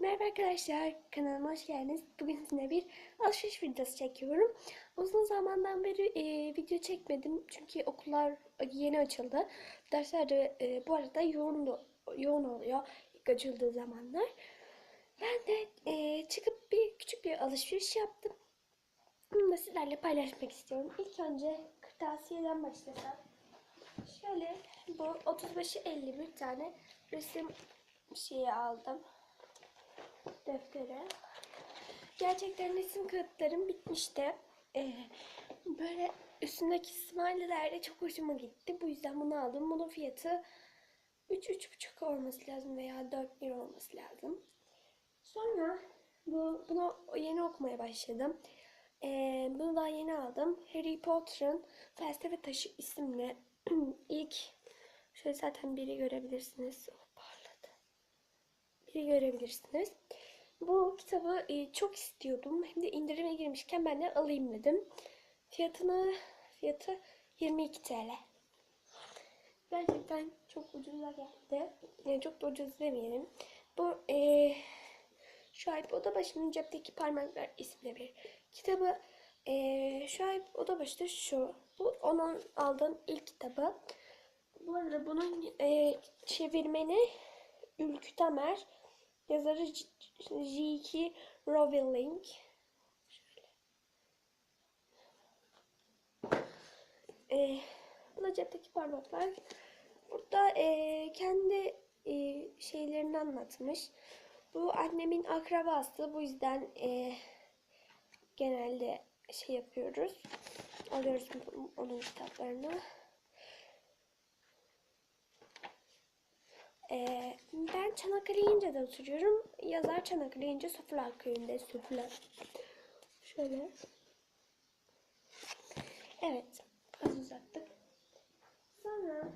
Merhaba arkadaşlar, kanalıma hoş geldiniz. Bugün sizinle bir alışveriş videosu çekiyorum. Uzun zamandan beri e, video çekmedim çünkü okullar yeni açıldı. Dersler de e, bu arada yoğun, yoğun oluyor ilk açıldığı zamanlar. Ben de e, çıkıp bir küçük bir alışveriş yaptım. Bunu da sizlerle paylaşmak istiyorum. İlk önce kırtasiyeden başlasam. Şöyle bu 35'i 50 bir tane resim şeyi aldım deftere. Gerçekten resim kağıtlarım bitmişti. Ee, böyle üstündeki smiley'ler de çok hoşuma gitti. Bu yüzden bunu aldım. Bunun fiyatı 3-3,5 olması lazım veya 4 lira olması lazım. Sonra bu, bunu yeni okumaya başladım. Ee, bunu daha yeni aldım. Harry Potter'ın Felsefe Taşı isimli ilk şöyle zaten biri görebilirsiniz. Oh, parladı biri görebilirsiniz. Bu kitabı e, çok istiyordum. Hem de indirime girmişken ben de alayım dedim. Fiyatını fiyatı 22 TL. Gerçekten çok ucuza geldi. Yani çok da ucuz demeyelim. Bu e, Şahip Odabaşı'nın Cepteki Parmaklar isimli bir kitabı. E, Şahip Odabaşı da şu. Bu onun aldığım ilk kitabı. Bu arada bunun e, çevirmeni Ülkü Tamer. Yazarı J.K. Rowling. Ee, bu da cepteki parmaklar. Burada ee, kendi ee, şeylerini anlatmış. Bu annemin akrabası. Bu yüzden ee, genelde şey yapıyoruz. Alıyoruz onun kitaplarını. Ee, ben Çanakkale İnce'de oturuyorum. Yazar Çanakkale İnce Süfler Köyü'nde Süfler. Şöyle. Evet. Az uzattık. Sonra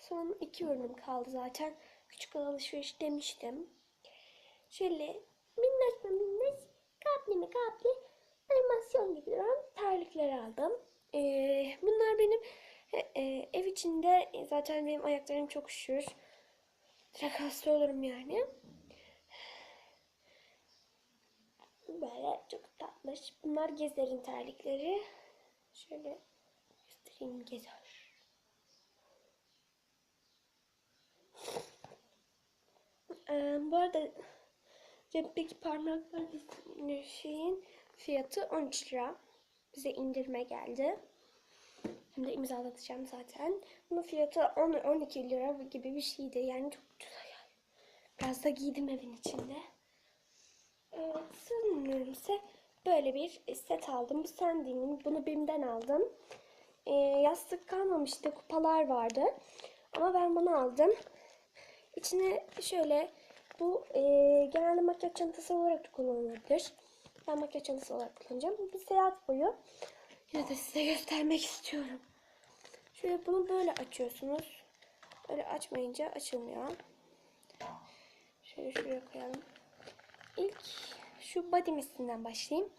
son iki ürünüm kaldı zaten. Küçük alışveriş demiştim. Şöyle minnoş minnoş kapli mi kapli animasyon gibi duran terlikler aldım. Ee, bunlar benim e, e, ev içinde zaten benim ayaklarım çok üşür. Direkt hasta olurum yani. Böyle çok tatlış. Bunlar Gezer'in terlikleri. Şöyle göstereyim Gezer. Ee, bu arada cepteki parmaklar şeyin fiyatı 13 lira. Bize indirme geldi. De imzalatacağım zaten. Bunun fiyatı 10 12 lira gibi bir şeydi. Yani çok yani. Biraz da giydim evin içinde. Evet, sanıyorum ise böyle bir set aldım. Bu Sandy'nin. Bunu BİM'den aldım. Ee, yastık kalmamıştı. Kupalar vardı. Ama ben bunu aldım. İçine şöyle bu e, genelde makyaj çantası olarak da kullanılabilir. Ben makyaj çantası olarak kullanacağım. Bir seyahat boyu. Yine de size göstermek istiyorum. Şöyle bunu böyle açıyorsunuz. Böyle açmayınca açılmıyor. Şöyle şuraya koyalım. İlk şu body mistinden başlayayım.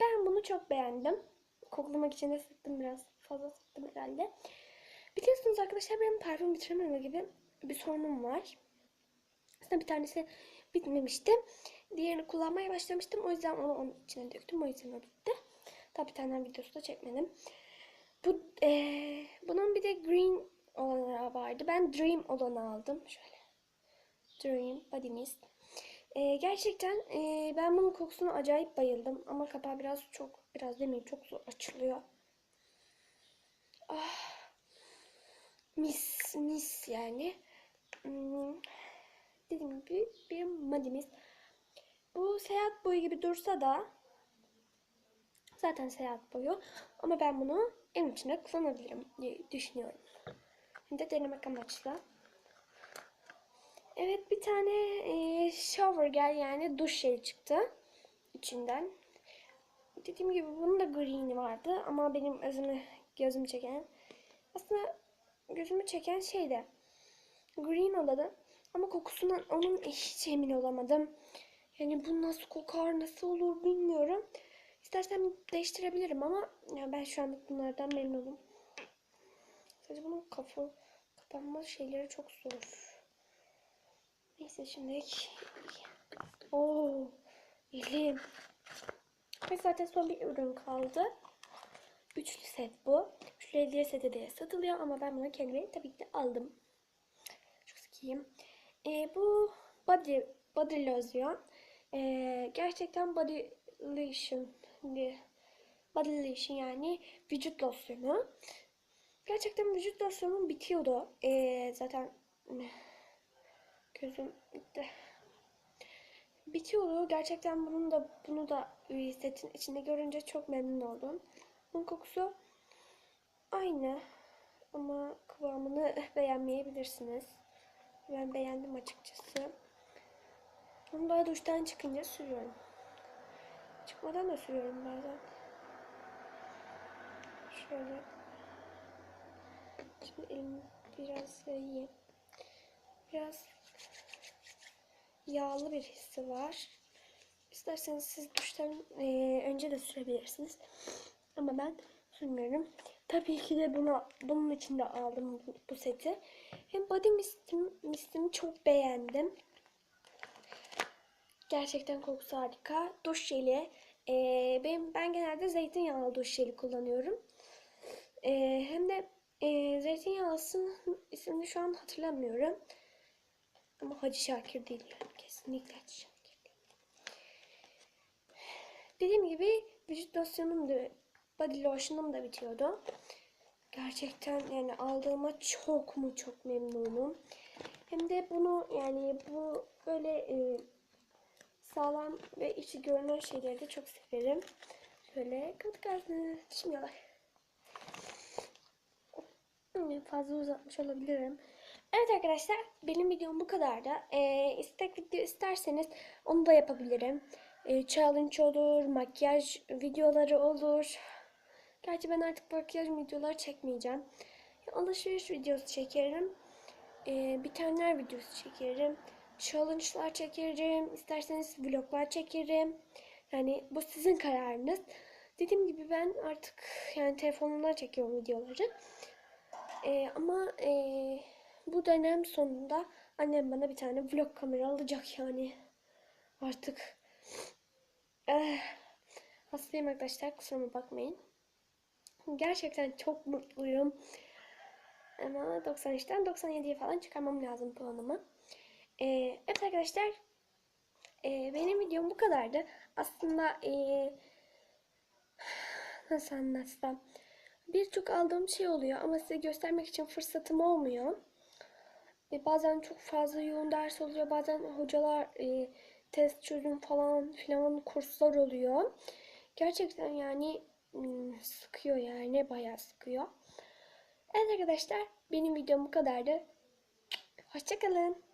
Ben bunu çok beğendim. Koklamak için de sıktım biraz. Fazla sıktım herhalde. Biliyorsunuz arkadaşlar benim parfüm bitirememe gibi bir sorunum var. Aslında bir tanesi bitmemişti. Diğerini kullanmaya başlamıştım. O yüzden onu onun içine döktüm. O yüzden o bitti. Tabi bir tane videosu da çekmedim. Bu eee, bunun bir de green olanı vardı. Ben dream olanı aldım. Şöyle. Dream body mist. Eee, gerçekten eee, ben bunun kokusuna acayip bayıldım. Ama kapağı biraz çok biraz demeyeyim çok zor açılıyor. Ah. Mis mis yani. Hmm, dediğim gibi bir mist. Bu seyahat boyu gibi dursa da zaten seyahat boyu ama ben bunu evin içinde kullanabilirim diye düşünüyorum. Hem de denemek amaçlı. Evet bir tane e, shower gel yani duş jeli çıktı içinden. Dediğim gibi bunun da green'i vardı ama benim özümü gözümü çeken aslında gözümü çeken şey de green olanı ama kokusundan onun hiç emin olamadım. Yani bu nasıl kokar, nasıl olur bilmiyorum. İstersem değiştirebilirim ama ya ben şu anlık bunlardan memnunum. Sadece bunun kafa kapanma şeyleri çok zor. Neyse şimdilik Oo, elim. Ve zaten son bir ürün kaldı. Üçlü set bu. Üçlü hediye seti diye satılıyor ama ben bunu kendime tabii ki de aldım. Çok sıkayım. Ee, bu body, body lotion. Ee, gerçekten body lotion diye. Body lotion yani vücut losyonu. Gerçekten vücut losyonum bitiyordu. Ee, zaten gözüm gitti. Bitiyordu. Gerçekten bunun da bunu da setin içinde görünce çok memnun oldum. Bunun kokusu aynı ama kıvamını beğenmeyebilirsiniz. Ben beğendim açıkçası. Bunu da duştan çıkınca sürüyorum. Çıkmadan da sürüyorum bazen. Şöyle. Şimdi elimi biraz yayayım. Biraz yağlı bir hissi var. İsterseniz siz duştan eee, önce de sürebilirsiniz. Ama ben sürmüyorum. Tabii ki de bunu bunun için de aldım bu, bu seti. Hem body mistim, mistimi çok beğendim. Gerçekten kokusu harika. Duş jeli. Eee, benim, ben genelde zeytinyağlı duş jeli kullanıyorum. Eee, hem de eee zeytinyağlısının ismini şu an hatırlamıyorum. Ama Hacı Şakir değil. Kesinlikle Hacı Şakir. Dediğim gibi vücut losyonum da body lotionum da bitiyordu. Gerçekten yani aldığıma çok mu çok memnunum. Hem de bunu yani bu böyle e, sağlam ve içi görünen şeyleri de çok severim. Şöyle katı kartını düşünüyorlar. Fazla uzatmış olabilirim. Evet arkadaşlar benim videom bu kadardı. Ee, istek video isterseniz onu da yapabilirim. Ee, challenge olur, makyaj videoları olur. Gerçi ben artık makyaj videoları çekmeyeceğim. Alışveriş videosu çekerim. Ee, bitenler videosu çekerim. Challenge'lar çekerim. İsterseniz vloglar çekerim. Yani bu sizin kararınız. Dediğim gibi ben artık yani telefonumdan çekiyorum videoları. Ee, ama ee, bu dönem sonunda annem bana bir tane vlog kamera alacak yani. Artık. Eh, hastayım arkadaşlar kusuruma bakmayın. Gerçekten çok mutluyum. Ama 93'ten 97'ye falan çıkarmam lazım puanımı. Ee, evet arkadaşlar. ee, benim videom bu kadardı. Aslında ee, nasıl anlatsam. Birçok aldığım şey oluyor ama size göstermek için fırsatım olmuyor. E, bazen çok fazla yoğun ders oluyor. Bazen hocalar e, test çözüm falan filan kurslar oluyor. Gerçekten yani hmm, sıkıyor yani bayağı sıkıyor. Evet arkadaşlar benim videom bu kadardı. Hoşçakalın.